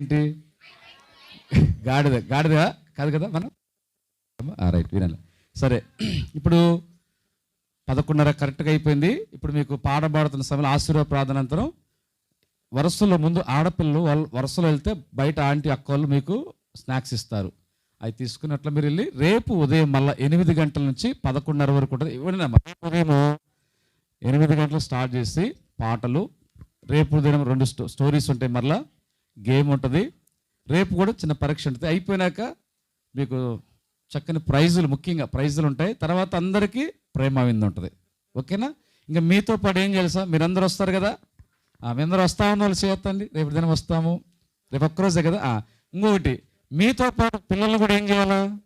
ఏంటి? గాడిద గాడిద కాదు కదా మనం? రైట్ వినాలి. సరే ఇప్పుడు పదకొండున్నర కరెక్ట్గా అయిపోయింది. ఇప్పుడు మీకు పాట పాడుతున్న సమయంలో ఆశీర్వాద ప్రార్థనంతరం వరుసలో ముందు ఆడపిల్లలు వాళ్ళు వరుసలో వెళ్తే బయట ఆంటీ అక్క వాళ్ళు మీకు స్నాక్స్ ఇస్తారు. అవి తీసుకున్నట్లు మీరు వెళ్ళి రేపు ఉదయం మళ్ళీ ఎనిమిది గంటల నుంచి పదకొండున్నర వరకు ఉంటుంది. ఇవ్వండి రేపు ఉదయం ఎనిమిది గంటలు స్టార్ట్ చేసి పాటలు రేపు ఉదయం రెండు స్టో స్టోరీస్ ఉంటాయి మళ్ళీ గేమ్ ఉంటుంది. రేపు కూడా చిన్న పరీక్ష ఉంటుంది. అయిపోయినాక మీకు చక్కని ప్రైజులు ముఖ్యంగా ప్రైజులు ఉంటాయి. తర్వాత అందరికీ ప్రేమ విందు ఉంటుంది. ఓకేనా? ఇంకా మీతో పాటు ఏం చేయాలి సార్? మీరందరూ వస్తారు కదా? ఆ, మీ అందరూ వస్తామని వాళ్ళు చేయొద్దండి. రేపు దినం వస్తాము. రేపు ఒక్కరోజే కదా? ఇంకొకటి మీతో పాటు పిల్లల్ని కూడా ఏం చేయాలా?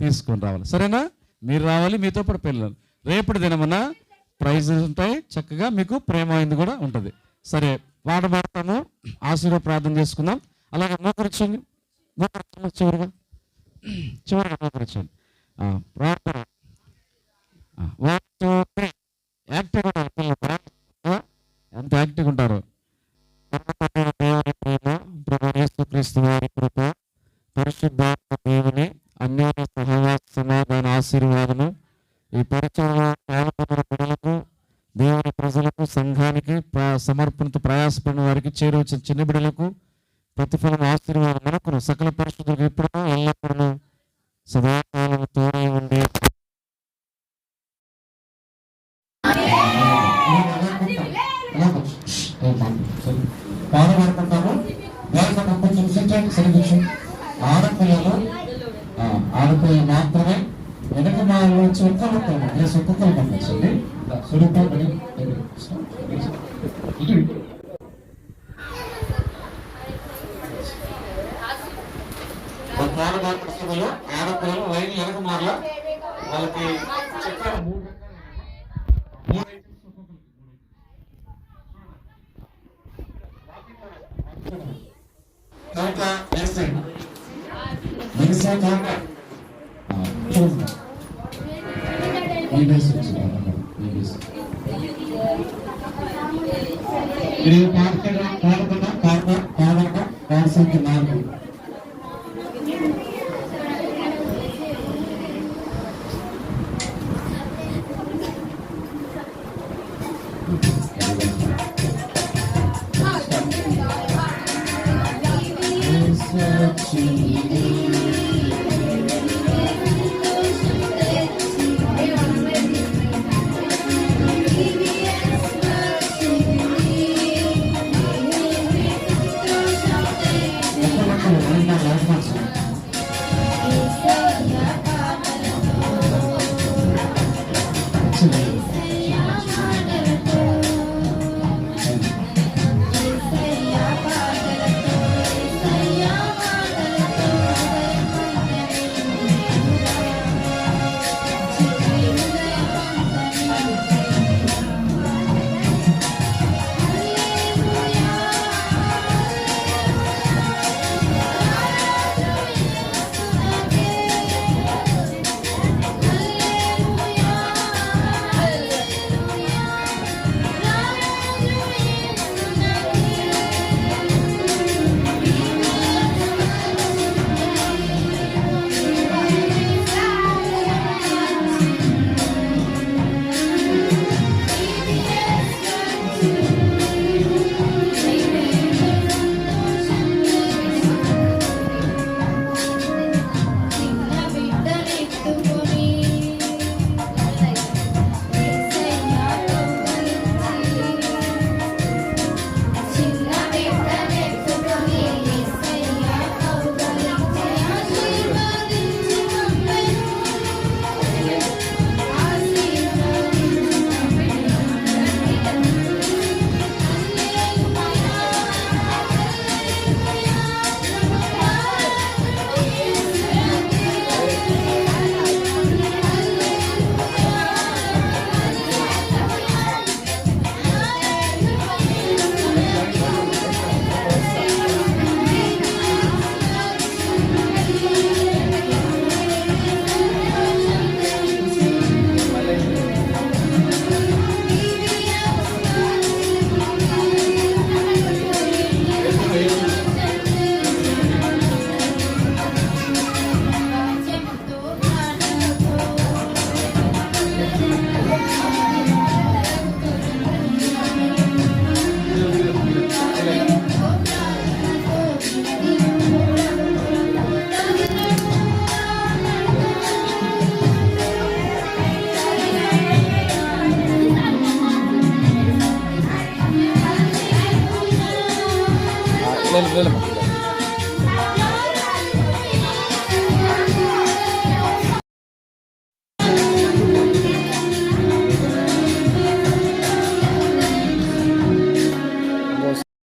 తీసుకొని రావాలి. సరేనా? మీరు రావాలి మీతో పాటు పిల్లలు. రేపటి దినమున ప్రైజెస్ ఉంటాయి. చక్కగా మీకు ప్రేమ అయింది కూడా ఉంటుంది. సరే. పాట పాడతాము ఆశీర్వాద ప్రార్థన చేసుకుందాం. అలాగే మోకరించండి మోకరించండి చివరిగా. చివరిగా మోకరించండి ప్రార్థన. యాక్టివ్గా ఎంత యాక్టివ్గా ఉంటారు. పరమతండ్రి వారి కృప పరిశుద్ధాత్మ దేవుని అన్యోన్య సహవాస సమాధాన వారికి సమర్పణతో ప్రయాసపడిన వారికి చేరువచ్చిన చిన్న బిడ్డలకు ప్రతిఫలం ఆశీర్వాదం మనకు సకల పరిస్థితులకు ఇప్పుడు ఎల్లప్పుడూ సదాకాలం తోడే ఉండి. పాడబడుతుంటాము దేవత కొంచెం సెంటర్ సెలబ్రేషన్. ఆడపిల్లలు ఆడపిల్లలు మాత్రమే వెనక మా నుంచి ఒక్కరు ప్లేస్ ఒక్కొక్కరు పంపించండి. స్వరూపం ఇటు ఆడపిల్లలు లైన్ వెనక మారల వాళ్ళకి చెప్పారు మూడు కాక మెరిసే కాక చూడండి ఈ బేస్ వచ్చింది ఇది నాలుగు problema.